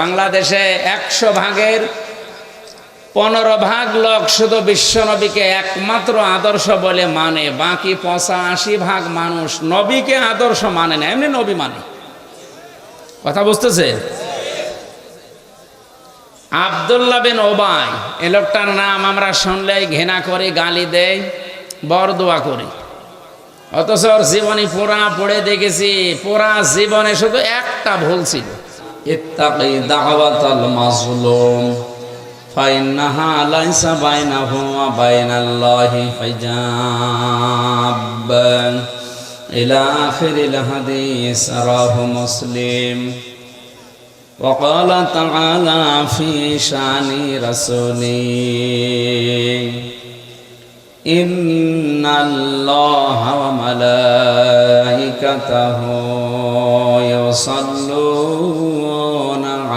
বাংলাদেশে একশো ভাগের পনেরো ভাগ লোক শুধু বিশ্বনবীকে একমাত্র আদর্শ বলে মানে। বাকি পঁচাশি ভাগ মানুষ নবীকে আদর্শ মানে না, এমনি নবী মানে। কথা বুঝতেছে? আবদুল্লাহ বিন ওবাই, এ লোকটার নাম আমরা শুনলেই ঘৃণা করি, গালি দেই, বরদোয়া করি। অথচ জীবনী পুরা পড়ে দেখেছি, পুরা জীবনে শুধু একটা ভুল ছিল। اتقي دعوة المظلوم. فإنها ليس بينه وبين الله حجاب. إلى آخر الحديث رواه مسلم. وقال تعالى في شأن رسوله إن الله وملائكته يصلون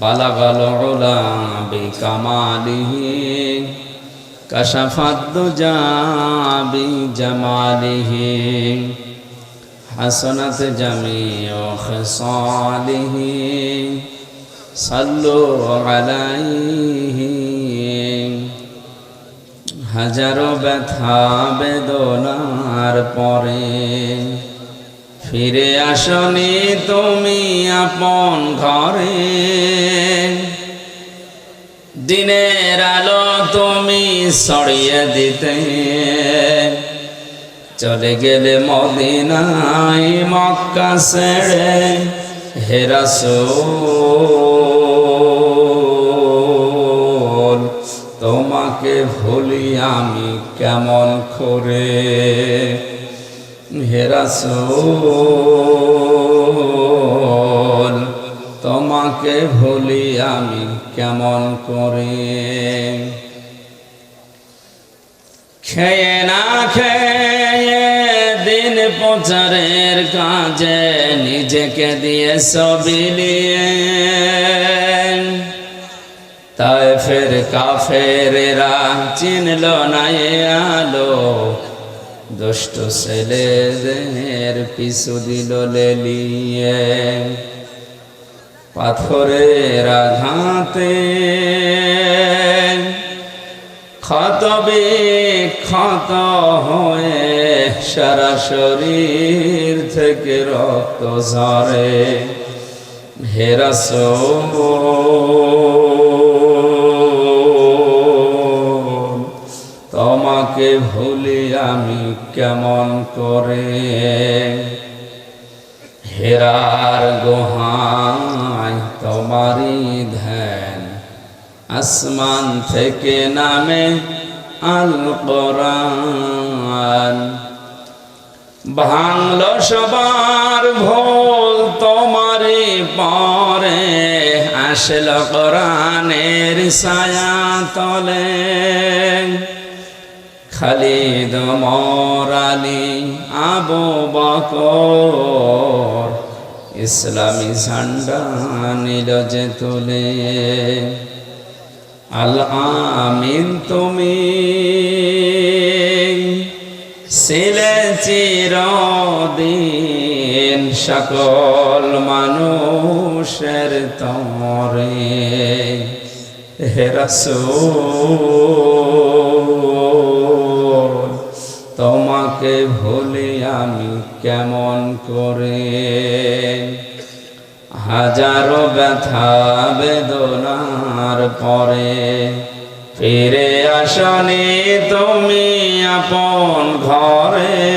بلغ العلا بكماله كشف الدجى بجماله حسنت جميع خصاله صلوا عليه হাজারো ব্যথা বেদনার পরে ফিরে আসনি তুমি আপন ঘরে। দিনের আলো তুমি ছড়িয়ে দিতে। চলে গেলে মদিনায় মক্কা ছেড়ে হেরাসোল তোমাকে ভুলি আমি কেমন করে? হেরাসোল তোমাকে ভুলি আমি কেমন করে? খেয়ে না খেয়ে দিন প্রচারের কাজে নিজেকে দিয়ে সবিলিয়ে তাই ফের কাফেরেরা চিনল না এ আলো দুষ্ট ছেলেদের পিছু দিল লেলিয়ে। পাথরের আঘাতে ক্ষত ক্ষত হয়ে সারা শরীর থেকে রক্ত ঝরে। হেরাস তোমাকে ভুলি আমি কেমন করে হেরার গোহাই তোমারই ধ্যান। আসমান থেকে নামে আল কোরআন। ভাঙল সবার ভোল তোমারই পরে আসল কোরআনের ছায়া তলে। খালিদ মরালি আবু বকর। ইসলামী ঝান্ডা নিল যে তুলে। আল আমিন তুমি ছিলে চিরদিন সকল মানুষের তমরে হেরাসোল তোমাকে ভুলি আমি কেমন করে? হাজারো ব্যথা, বেদনার পরে ফিরে আসনি তুমি আপন ঘরে।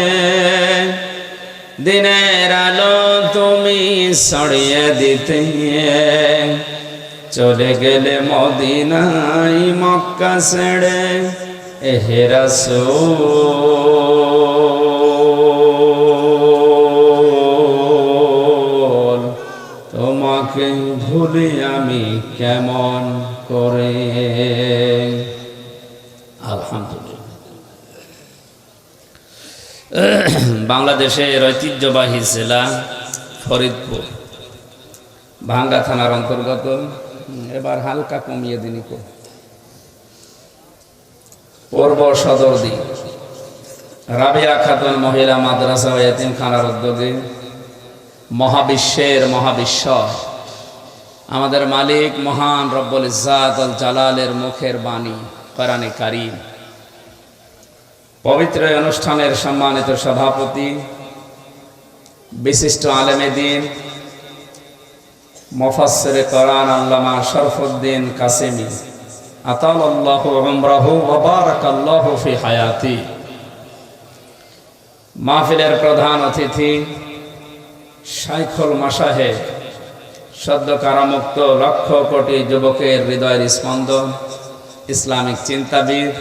দিনের আলো তুমি ছড়িয়ে দিতে চলে গেলে মদিনাই মক্কা ছেড়ে এহেরাসোল তোমাকে ভুলি আমি কেমন করে? আলহামদুলিল্লাহ। বাংলাদেশের ঐতিহ্যবাহী জেলা ফরিদপুর। ভাঙ্গা থানার অন্তর্গত। এবার হালকা কমিয়ে দিনই পূর্ব সদর দিক রাবিয়া খাতুন মহিলা মাদ্রাসা ও এতিমখানার উদ্যোগে মহাবিশ্বের মহাবিশ্ব। আমাদের মালিক মহান রব্বুল ইজাত আল জালালের মুখের বাণী, কোরআনে কারিম। পবিত্র অনুষ্ঠানের সম্মানিত সভাপতি, বিশিষ্ট আলেমে দিন, মফাসসিরে কোরআন আল্লামা শরফুদ্দিন কাসেমি। হায়াতি। মাহফিলের প্রধান অতিথি শাইখুল মাসাহেব সদ্য কারামুক্ত লক্ষ কোটি যুবকের হৃদয়ের স্পন্দন, ইসলামিক চিন্তাবিদ,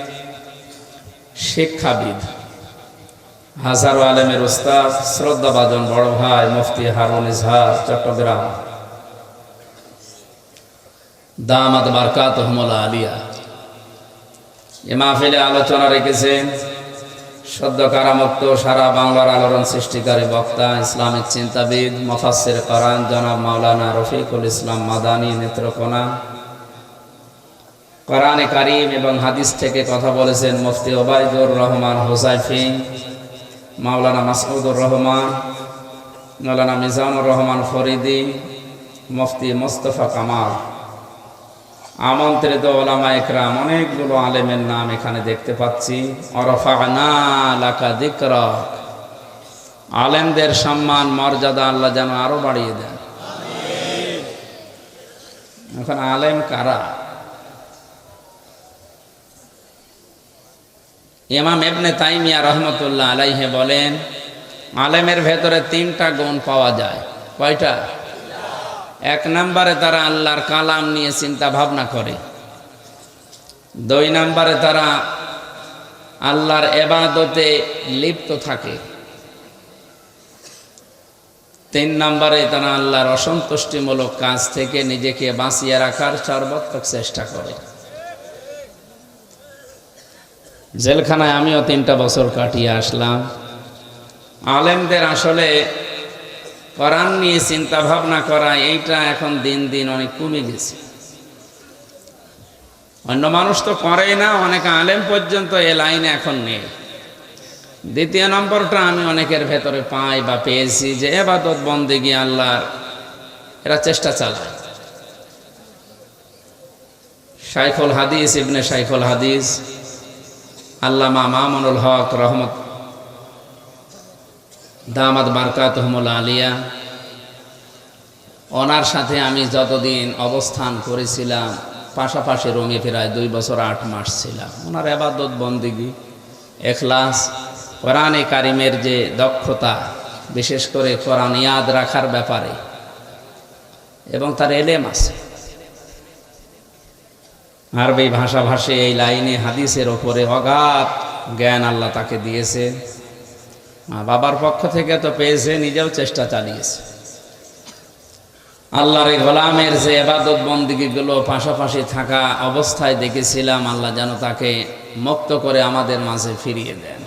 শিক্ষাবিদ, হাজারো আলেমের উস্তাদ শ্রদ্ধাবাদন বড় ভাই মুফতি হারুন ইজহার, চট্টগ্রাম। দামাদ বারকাত হমলা আলিয়া। এ মাহফিলে আলোচনা রেখেছেন সদ্য কারামুক্ত সারা বাংলার আলোড়ন সৃষ্টিকারী বক্তা, ইসলামিক চিন্তাবিদ মফাসের করান জনাব মাওলানা রফিকুল ইসলাম মাদানী নেত্রকোনা। কোরআনে কারিম এবং হাদিস থেকে কথা বলেছেন মুফতি ওবায়দুর রহমান হোসাইফি, মাওলানা মাসউদুর রহমান মৌলানা মিজানুর রহমান ফরিদি, মুফতি মোস্তফা কামাল। আমন্ত্রিত ওলামা একরাম, অনেকগুলো আলেমের নাম এখানে দেখতে পাচ্ছি। আলেমদের সম্মান, মর্যাদা আল্লাহ যেন আরও বাড়িয়ে দেন। এখন আলেম কারা? ইমাম এবনে তাইমিয়া রহমতুল্লাহ আলাইহে বলেন, আলেমের ভেতরে তিনটা গুণ পাওয়া যায়। কয়টা? এক নম্বরে তারা আল্লাহর কালাম নিয়ে চিন্তা ভাবনা করে। দুই নম্বরে তারা আল্লাহর এবাদতে লিপ্ত থাকে। তিন নম্বরে তারা আল্লাহর অসন্তুষ্টিমূলক কাজ থেকে নিজেকে বাঁচিয়ে রাখার সর্বাত্মক চেষ্টা করে। জেলখানায় আমিও তিনটা বছর কাটিয়ে আসলাম। আলেমদের আসলে কোরআন নিয়ে চিন্তা ভাবনা করা, এইটা এখন দিন দিন অনেক কমে গেছে। অন্য মানুষ তো করেই না, অনেক আলেম পর্যন্ত এ লাইনে এখন নেই। দ্বিতীয় নম্বরটা আমি অনেকের ভেতরে পাই বা পেয়েছি যে এবাদত গিয়ে আল্লাহর, এরা চেষ্টা চালায়। শাইখুল হাদিস, ইবনে শাইখুল হাদিস, আল্লামা মামুনুল হক রহমত দামাদ বারকাত আলিয়া ওনার সাথে আমি যতদিন অবস্থান করেছিলাম, পাশাপাশি রঙে প্রায় দুই বছর আট মাস ছিলাম। ওনার এবাদত বন্দিগি, এখলাস, কোরআনে কারিমের যে দক্ষতা, বিশেষ করে কোরআন ইয়াদ রাখার ব্যাপারে, এবং তার এলেম আছে। আরবি ভাষাভাষী এই লাইনে হাদিসের ওপরে অগাধ জ্ঞান আল্লাহ তাকে দিয়েছে। মা বাবার পক্ষ থেকে তো পেয়েছে, নিজেও চেষ্টা চালিয়েছে। আল্লাহর গোলামের যে এবাদত বন্দিগিগুলো পাশাপাশি থাকা অবস্থায় দেখেছিলাম, আল্লাহ যেন তাকে মুক্ত করে আমাদের মাঝে ফিরিয়ে দেন।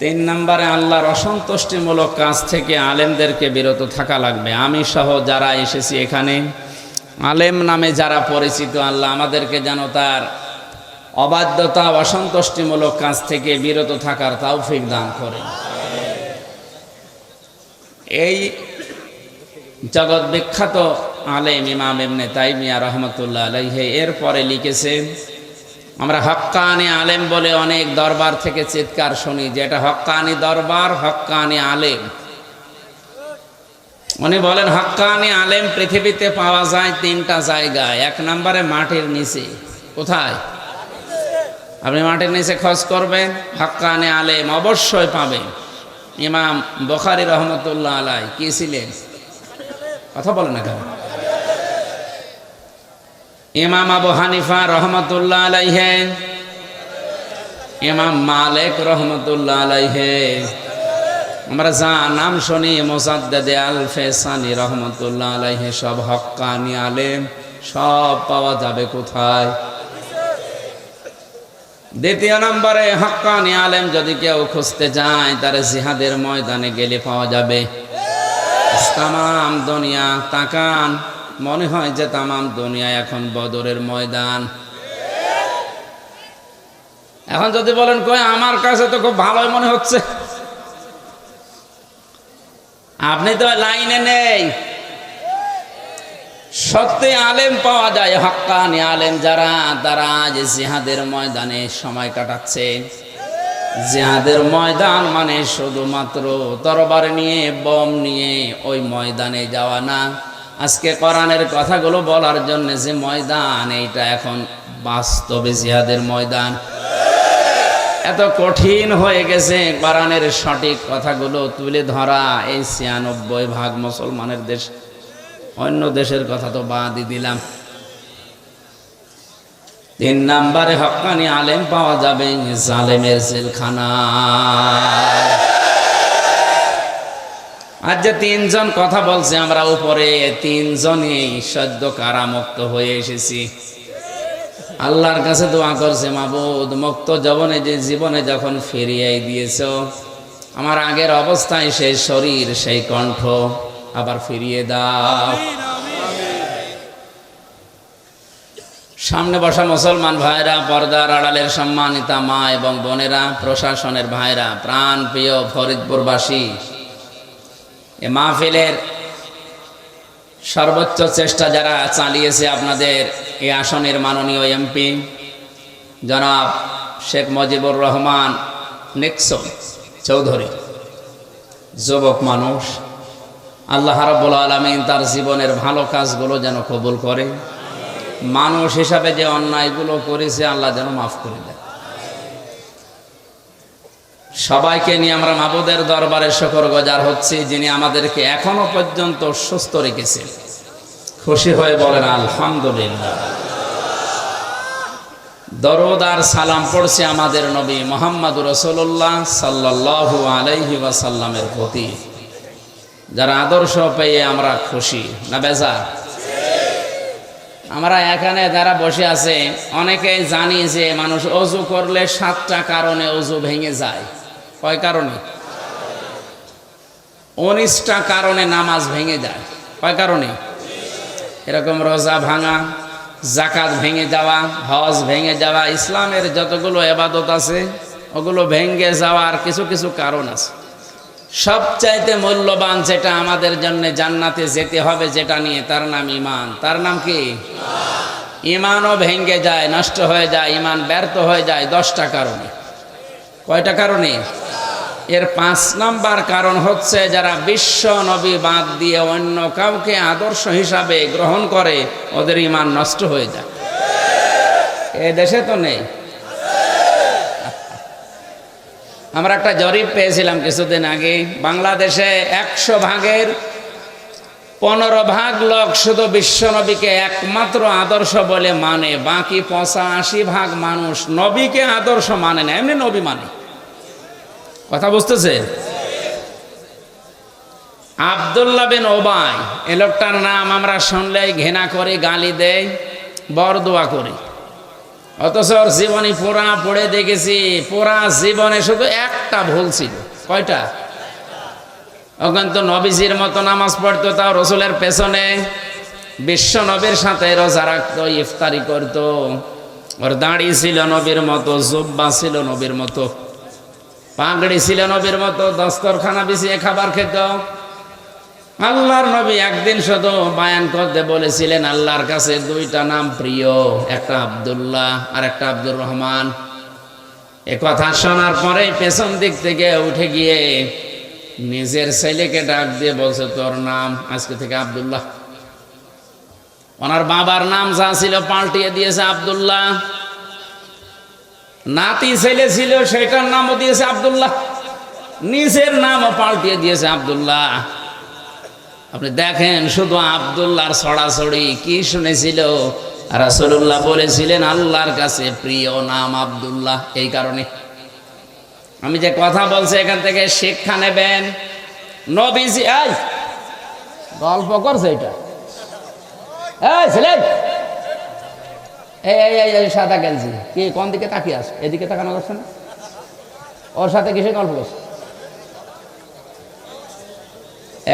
তিন নম্বরে আল্লাহর অসন্তুষ্টিমূলক কাজ থেকে আলেমদেরকে বিরত থাকা লাগবে। আমি সহ যারা এসেছি এখানে, আলেম নামে যারা পরিচিত, আল্লাহ আমাদেরকে যেন তার অবাধ্যতা, অসন্তুষ্টিমূলক কাজ থেকে বিরত থাকার তৌফিক দান করে। এই জগৎ বিখ্যাত আলেম ইমাম এমনে তাইমিয়া রহমতুল্লাহ আলাইহে, এরপরে লিখেছেন আমরা হক্কানি আলেম বলে অনেক দরবার থেকে চিৎকার শুনি যে এটা হক্কানি দরবার, হক্কানি আলেম। উনি বলেন, হক্কানি আলেম পৃথিবীতে পাওয়া যায় তিনটা জায়গায়, এক নম্বরে মাটির নিচে। কোথায়? আপনি মাটির নিচে খোঁজ করবেন, হক্কানি আলেম অবশ্যই পাবেন। ইমাম বখারি রহমতুল্লাহ আলাই কি ছিলেন? কথা বলেন না কেন? ইমাম আবু হানিফা রহমতুল্লাহ আলাইহে। ইমাম মালিক রহমতুল্লাহ আলাইহে। আমরা যা নাম শুনি মোসাদ্দেদে আল ফেসানি রহমতুল্লাহ আলাইহে, সব হক্কানি আলেম, সব পাওয়া যাবে কোথায়? দ্বিতীয় নম্বরে, হক্কানি আলেম যদি কেউ খুঁজতে যায়, তার জিহাদের ময়দানে গেলে পাওয়া যাবে। তামাম দুনিয়া তাকান। মনে হয় যে তামাম দুনিয়া এখন বদরের ময়দান। এখন যদি বলেন, কই, আমার কাছে তো খুব ভালোই মনে হচ্ছে। আপনি তো লাইনে নেই। সত্যি আলেম পাওয়া যায় হক্কানি আলেম যারা, তারা আজ জিহাদের ময়দানে সময় কাটাচ্ছে। জিহাদের ময়দান মানে শুধুমাত্র তরবার নিয়ে, বম নিয়ে ওই ময়দানে যাওয়া না। আজকে কোরআনের কথাগুলো বলার জন্য যে ময়দান, এইটা এখন বাস্তবে জিহাদের ময়দান। এত কঠিন হয়ে গেছে কোরআনের সঠিক কথাগুলো তুলে ধরা এই ছিয়ানব্বই ভাগ মুসলমানের দেশ। অন্য দেশের কথা তো বাদই দিলাম। তিন নাম্বারে হক্কানি আলেম পাওয়া যাবে, জালেমের জেলখানা। আজ যে তিনজন কথা বলছে, আমরা উপরে তিনজনই সদ্য কারামুক্ত হয়ে এসেছি। আল্লাহর কাছে দোয়া করছে, মাবুদ, মুক্ত জবনে যে জীবনে যখন ফিরিয়ে দিয়েছ, আমার আগের অবস্থায় সেই শরীর, সেই কণ্ঠ আবার ফিরিয়ে দাও। সামনে বসা মুসলমান ভাইরা, পর্দার আড়ালের সম্মানিতা মা এবং বোনেরা, প্রশাসনের ভাইরা, প্রাণ প্রিয় ফরিদপুরবাসী, এ মাহফিলের সর্বোচ্চ চেষ্টা যারা চালিয়েছে আপনাদের এই আসনের মাননীয় এমপি, জনাব শেখ মুজিবুর রহমান নিক্সন চৌধুরী, যুবক মানুষ, আল্লাহ রাব্বুল আলমিন তার জীবনের ভালো কাজগুলো যেন কবুল করে। মানুষ হিসাবে যে অন্যায়গুলো করেছে, আল্লাহ যেন মাফ করে দেয়। সবাইকে নিয়ে আমরা মাবুদের দরবারে শকর গজার হচ্ছি, যিনি আমাদেরকে এখনও পর্যন্ত সুস্থ রেখেছেন। খুশি হয়ে বলেন, আলহামদুলিল্লাহ। দরদ সালাম পড়ছে আমাদের নবী মোহাম্মদ রসুল্লাহ সাল্লাহ আলাইহি ওয়াসাল্লামের প্রতি। যারা আদর্শ পেয়ে আমরা খুশি, না বেজার? আমরা এখানে যারা বসে আছে অনেকেই জানি যে মানুষ অজু করলে সাতটা কারণে অজু ভেঙে যায়। কয় কারণে? উনিশটা কারণে নামাজ ভেঙে যায়। কয় কারণে? এরকম রোজা ভাঙা জাকাত ভেঙে যাওয়া, হজ ভেঙে যাওয়া, ইসলামের যতগুলো এবাদত আছে, ওগুলো ভেঙে যাওয়ার কিছু কিছু কারণ আছে। সবচাইতে মূল্যবান যেটা আমাদের জন্য জান্নাতে যেতে হবে, যেটা নিয়ে তার নাম ইমান তার নাম কি? ইমানও ভেঙ্গে যায়, নষ্ট হয়ে যায় ইমান ব্যর্থ হয়ে যায় দশটা কারণে। কয়টা কারণে? এর পাঁচ নাম্বার কারণ হচ্ছে যারা বিশ্ব নবী বাদ দিয়ে অন্য কাউকে আদর্শ হিসাবে গ্রহণ করে, ওদের ইমান নষ্ট হয়ে যায়। এ দেশে তো নেই। আমরা একটা জরিপ পেয়েছিলাম কিছুদিন আগে। বাংলাদেশে একশো ভাগের পনেরো ভাগ লোক শুধু বিশ্বনবীকে একমাত্র আদর্শ বলে মানে। বাকি পঁচাশি ভাগ মানুষ নবীকে আদর্শ মানে না, এমনি নবী মানে। কথা বুঝতেছে? আবদুল্লাহ বিন ওবাই, এ লোকটার নাম আমরা শুনলেই ঘৃণা করি, গালি দেই, বরদোয়া করি। অথচ ওর জীবনী পুরা পড়ে দেখেছি, পুরা জীবনে শুধু একটা ভুল ছিল। কয়টা? ওখান তো নবীজির মতো নামাজ পড়তো, তাও রসুলের পেছনে। বিশ্ব নবীর সাথে রোজা রাখতো, ইফতারি করতো। ওর দাঁড়ি ছিল নবীর মতো, জুব্বা ছিল নবীর মতো। পাগড়ি ছিল নবীর মতো, দস্তরখানা বিছিয়ে খাবার খেত। আল্লাহর নবী একদিন শুধু বায়ান করতে বলেছিলেন, আল্লাহর কাছে দুইটা নাম প্রিয়, একটা আব্দুল্লাহ আর একটা আব্দুর রহমান। এ কথা শোনার পরে পেছন দিক থেকে উঠে গিয়ে নিজের ছেলেকে ডাক দিয়ে বলছে, তোর নাম আজকে থেকে আব্দুল্লাহ। ওনার বাবার নাম যা ছিল পাল্টিয়ে দিয়েছে আব্দুল্লাহ। নাতি ছেলে ছিল, সেটার নামও দিয়েছে আব্দুল্লাহ। নিজের নামও পাল্টিয়ে দিয়েছে আব্দুল্লাহ। আপনি দেখেন, শুধু আব্দুল্লাহর ছড়াছড়ি, কি শুনেছিল? রাসূলুল্লাহ বলেছিলেন, আল্লাহর কাছে প্রিয় নাম আব্দুল্লাহ। এই কারণে। আমি যে কথা বলছি, এখান থেকে শিক্ষা নেবেন। নবীজি, এই! গল্প করছে এটা। এই ছেলে এই সাদা গেঞ্জি। কি, কোন দিকে তাকিয়ে আস এদিকে তাকানো যাচ্ছে না? ওর সাথে কিসে গল্প করছে?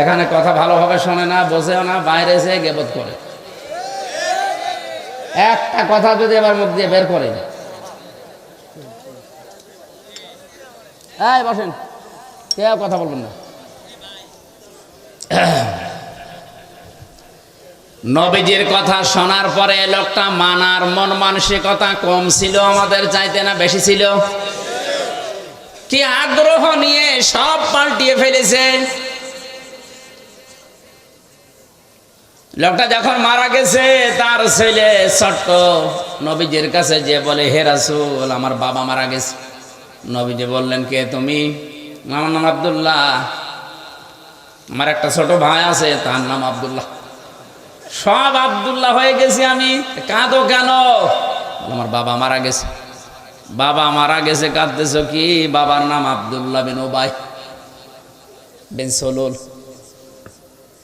এখানে কথা ভালোভাবে শোনে না, বোঝেও না, বাইরে এসে গেবত করে। একটা কথা যদি এবার মুখ দিয়ে বের করে বসেন। কেউ কথা বলবেন না। নবীজির কথা শোনার পরে লোকটা মানার মন মানসিকতা কম ছিল, আমাদের চাইতে না বেশি ছিল। কি আগ্রহ নিয়ে সব পাল্টিয়ে ফেলেছে। লোকটা যখন মারা গেছে, তার ছেলে ছোট্ট, নবীজির কাছে যে বলে, হে রাসূল, আমার বাবা মারা গেছে। নবীজি বললেন, কে তুমি? আমার নাম আবদুল্লাহ। আমার একটা ছোট ভাই আছে, তার নাম আব্দুল্লাহ। সব আব্দুল্লাহ হয়ে গেছি আমি, কাঁদো কেন? আমার বাবা মারা গেছে। বাবা মারা গেছে, কাঁদতেছ কি? বাবার নাম আব্দুল্লাহ বিন ওবাই বিন সলুল।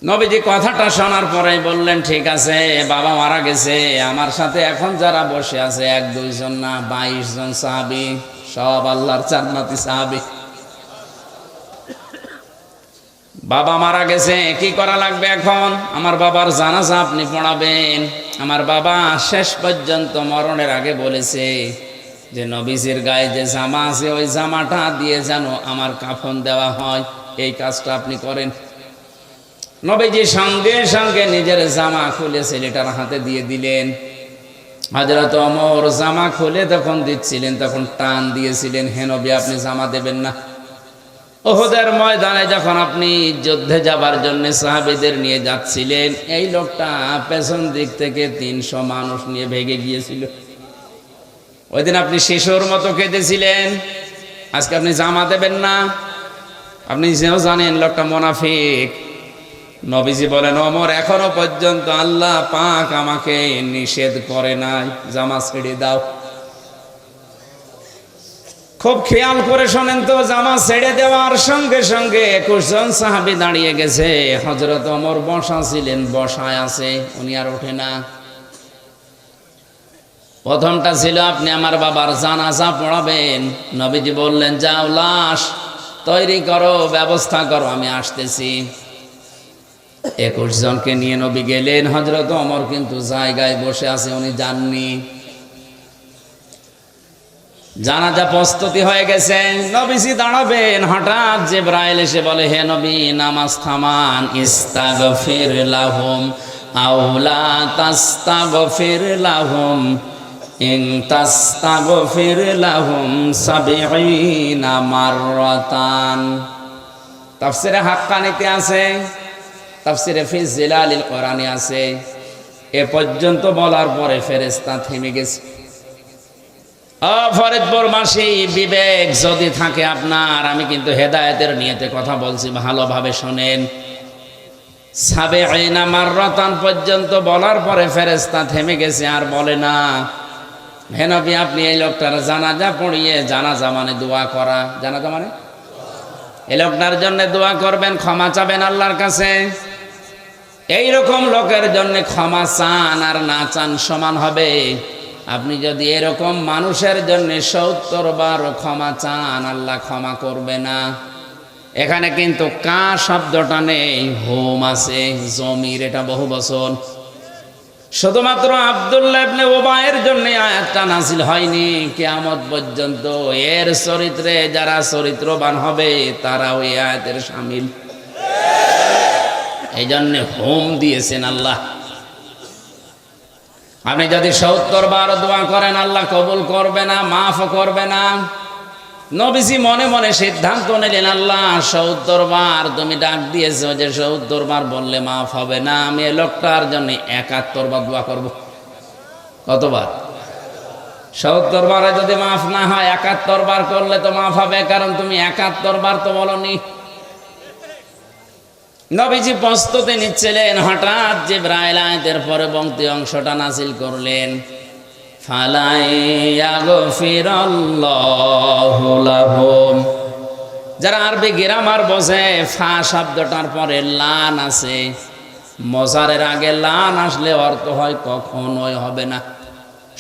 নবীজি কথাটা শোনার পরে বললেন, ঠিক আছে, বাবা মারা গেছে। আমার সাথে এখন যারা বসে আছে, এক দুইজন না, বাইশ জন সাহাবি, সব আল্লাহর জান্নাতি সাহাবি। বাবা মারা গেছে, কি করা লাগবে এখন? আমার বাবার জানাজা আপনি পড়াবেন। আমার বাবা শেষ পর্যন্ত মরণের আগে বলেছে যে, নবীজির গায়ে যে জামা আছে, ওই জামাটা দিয়ে যেন আমার কাফন দেওয়া হয়। এই কাজটা আপনি করেন। নবীজি সঙ্গে সঙ্গে নিজের জামা খুলে ছেলেটার হাতে দিয়ে দিলেন। হাজরত অমর জামা খুলে তখন দিচ্ছিলেন, তখন টান দিয়েছিলেন, হে নবী, আপনি জামা দেবেন না। ওহদের ময়দানে যখন আপনি যুদ্ধে যাবার জন্য সাহাবিদের নিয়ে যাচ্ছিলেন, এই লোকটা পেছন দিক থেকে তিনশো মানুষ নিয়ে ভেগে গিয়েছিল। ওই দিন আপনি শিশুর মতো কেঁদেছিলেন, আজকে আপনি জামা দেবেন না? আপনি যেও জানেন, লোকটা মোনাফিক। নবীজি বলেন অমর এখনও পর্যন্ত আল্লাহ পাক আমাকে নিষেধ করে নাই। জামা ছেড়ে দাও। খুব খেয়াল করে শোনেন তো, জামা ছেড়ে দেওয়ার সঙ্গে সঙ্গে একুশ জন সাহাবি দাঁড়িয়ে গেছে। হজরত অমর বসা ছিলেন, বসায় আছে, উনি আর ওঠে না। প্রথমটা ছিল, আপনি আমার বাবার জানাজা পড়াবেন। নবীজি বললেন, যাও, লাশ তৈরি করো, ব্যবস্থা করো, আমি আসতেছি। একুশ জনকে নিয়ে নবী গেলেন হজরত অমর কিন্তু জায়গায় বসে আছে, উনি যাননি। জানাজা প্রস্তুতি হয়ে গেছে, নবীজি দাঁড়াবেন, হঠাৎ জেব্রাইল এসে বলে, হে নবী, নামাজ থামান, ইস্তাগফির লাহুম আউলা তাস্তাগফির লাহুম, ইন তাস্তাগফির লাহুম সাবিঈনা মাররাতান। তাফসিরে হাক্কানিতে আছে তাফসিরে ফি জিলালিল কোরআনে আছে, এ পর্যন্ত বলার পরে ফেরেশতা থেমে গেছে। ফরিদপুরবাসী বিবেক যদি থাকে আপনার, আমি কিন্তু হেদায়েতের নিয়েতে কথা বলছি, ভালোভাবে শোনেন। সাবে আমার রতান পর্যন্ত বলার পরে ফেরেস্তা থেমে গেছে, আর বলে না হেনবি আপনি এই লোকটার জানাজা পড়িয়ে জানাজা মানে দোয়া করা। জানাজা মানে? এই লোকটার জন্য দোয়া করবেন, ক্ষমা চাবেন আল্লাহর কাছে। এই রকম লোকের জন্য ক্ষমা চান আর না চান সমান হবে। আপনি যদি এরকম মানুষের জন্য সত্তর বার ক্ষমা চান, আল্লাহ ক্ষমা করবে না। এখানে কিন্তু কা শব্দটা নেই, হোম আছে, জমির, এটা বহু বছর। শুধুমাত্র আবদুল্লাহ ওবায়ের জন্য আয়াতটা নাসিল হয়নি। কিয়ামত পর্যন্ত এর চরিত্রে যারা চরিত্রবান হবে তারা ওই আয়াতের সামিল। এই জন্য হোম দিয়েছেন আল্লাহ। আপনি যদি সত্তর বার দোয়া করেন, আল্লাহ কবুল করবে না, মাফ করবে না। নবীজি মনে মনে সিদ্ধান্ত নিলেন, আল্লাহ সৌদ দরবার তুমি ডাক দিয়েছ যে সৌদ দরবার বললে মাফ হবে না, আমি এ লোকটার জন্য একাত্তর বার দোয়া করব। কতবার? সৌদ দরবারে যদি মাফ না হয়, একাত্তর বার করলে তো মাফ হবে, কারণ তুমি একাত্তর বার তো বলনি। নবীজি প্রস্তুতি নিচ্ছিলেন, হঠাৎ যে ব্রাইলায়তের পরবর্তী অংশটা নাসিল করলেন যারা আরবি গ্রামার বসে ফা শব্দটার পরে লান আছে। মজারের আগে লান আসলে অর্থ হয় কখনোই হবে না।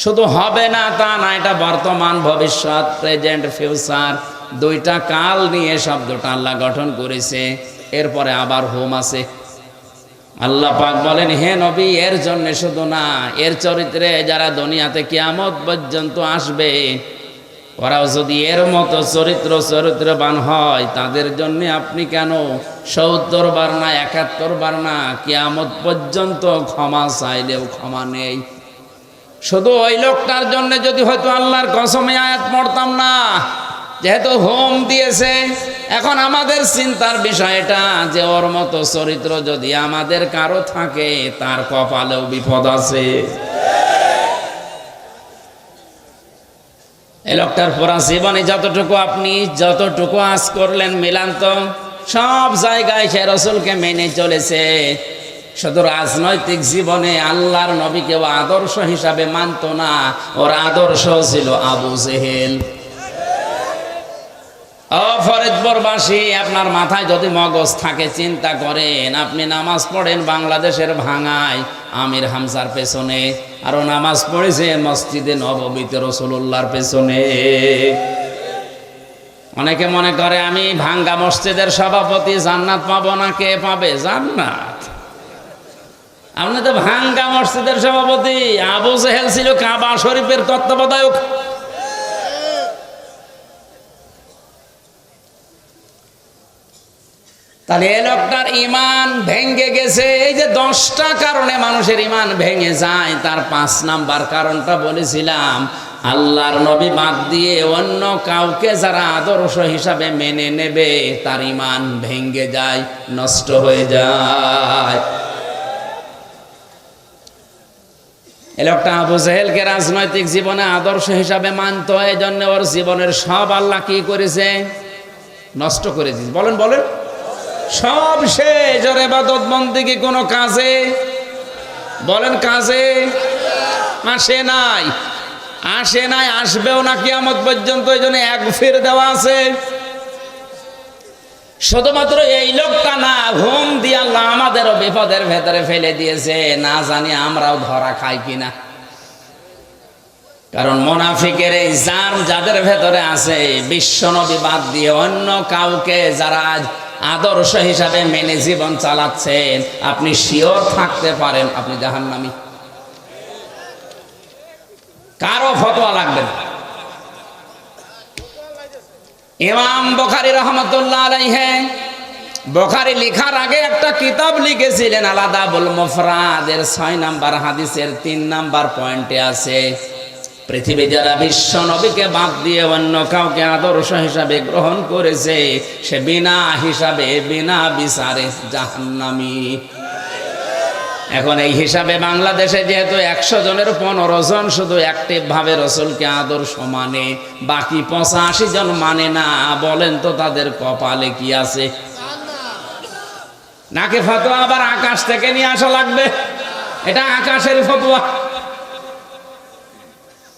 শুধু হবে না তা না, এটা বর্তমান ভবিষ্যৎ, প্রেজেন্ট, ফিউচার, দুইটা কাল নিয়ে শব্দটা আল্লাহ গঠন করেছে। এরপরে আবার হোম আছে। আল্লাহ পাক বলেন, হে নবী, এর জন্য শুধু না, এর চরিত্রে যারা দুনিয়াতে কিয়ামত পর্যন্ত আসবে, ওরাও যদি এর মতো চরিত্র চরিত্রবান হয়, তাদের জন্য আপনি কেন সত্তর বার না, একাত্তর বার না কিয়ামত পর্যন্ত ক্ষমা চাইলেও ক্ষমা নেই? শুধু ওই লোকটার জন্য যদি হয়তো আল্লাহর কসমে আয়াত পড়তাম না যেহেতু হোম দিয়েছে, এখন আমাদের চিন্তার বিষয়টা যে ওর মতো চরিত্র যদি আমাদের কারও থাকে, তার কপালেও বিপদ আছে। এই লোকটার পরা জীবনে যতটুকু আপনি যতটুকু আজ করলেন মিলান তো সব জায়গায় সে রসুলকে মেনে চলেছে। শুধু রাজনৈতিক জীবনে আল্লাহর নবীকেও আদর্শ হিসাবে মানত না, ওর আদর্শ ছিল আবু জেহেল। ফরিদপুরবাসী আপনার মাথায় যদি মগজ থাকে, চিন্তা করেন, আপনি নামাজ পড়েন বাংলাদেশের ভাঙায়, আমির হামসার পেছনে, আরও নামাজ পড়েছেন মসজিদে নবমীতে রসুল্লাহর পেছনে। অনেকে মনে করে, আমি ভাঙ্গা মসজিদের সভাপতি, জান্নাত পাবো না, কে পাবে? জান্নাত। আপনি তো ভাঙ্গা মসজিদের সভাপতি, আবু জেহেল ছিল কাবা শরীফের তত্ত্বাবধায়ক। তাহলে এ লোকটার ইমান ভেঙ্গে গেছে। এই যে দশটা কারণে মানুষের ইমান ভেঙে যায়, তার পাঁচ নাম্বার কারণটা বলেছিলাম, আল্লাহর নবী বাদ দিয়ে অন্য কাউকে যারা আদর্শ হিসাবে মেনে নেবে, তার ইমান ভেঙ্গে যায়, নষ্ট হয়ে যায়। এ লোকটা আবু জেহেলকে রাজনৈতিক জীবনে আদর্শ হিসাবে মানত এই জন্য ওর জীবনের সব আল্লাহ কি করেছে? নষ্ট করে দিয়েছে। বলেন বলেন। সব শেষ। ওর এবাদত বন্দিকে কোনো কাজে? বলেন কাজে? আসে নাই। আসে নাই, আসবেও না কিয়ামত পর্যন্ত। এই জন্য এক ফের দেওয়া আছে। শুধুমাত্র এই লোকটা না, ঘুম দিয়ে আল্লাহ আমাদেরও বিপদের ভেতরে ফেলে দিয়েছে। না জানি আমরাও ধরা খাই কিনা। কারণ মোনাফিকের এই জাম যাদের ভেতরে আছে বিশ্ব বিশ্বনবী বাদ দিয়ে অন্য কাউকে যারা আদর্শ হিসাবে মেনে জীবন চালাচ্ছেন। আপনি শিওর থাকতে পারেন, আপনি জাহান্নামী। কারও ফতোয়া লাগবে না। ইমাম বখারি রহমতুল্লাহ আলাইহে, বখারি লেখার আগে একটা কিতাব লিখেছিলেন আলাদা বল মফরাদের ছয় নাম্বার হাদিসের তিন নাম্বার পয়েন্টে আছে। পৃথিবী যারা বিশ্ব নবীকে বাদ দিয়ে অন্য কাউকে আদর্শ হিসাবে গ্রহণ করেছে, সে বিনা হিসাবে, বিনা বিচারে জাহান্নামী। এখন এই হিসাবে বাংলাদেশে যেহেতু একশো জনের পনেরো জন শুধু ভাবে রসুলকে আদর্শ মানে বাকি পঁচাশি জন মানে না, বলেন তো তাদের কপালে কি আছে? নাকে ফতোয়া আবার আকাশ থেকে নিয়ে আসা লাগবে? এটা আকাশের ফতোয়া।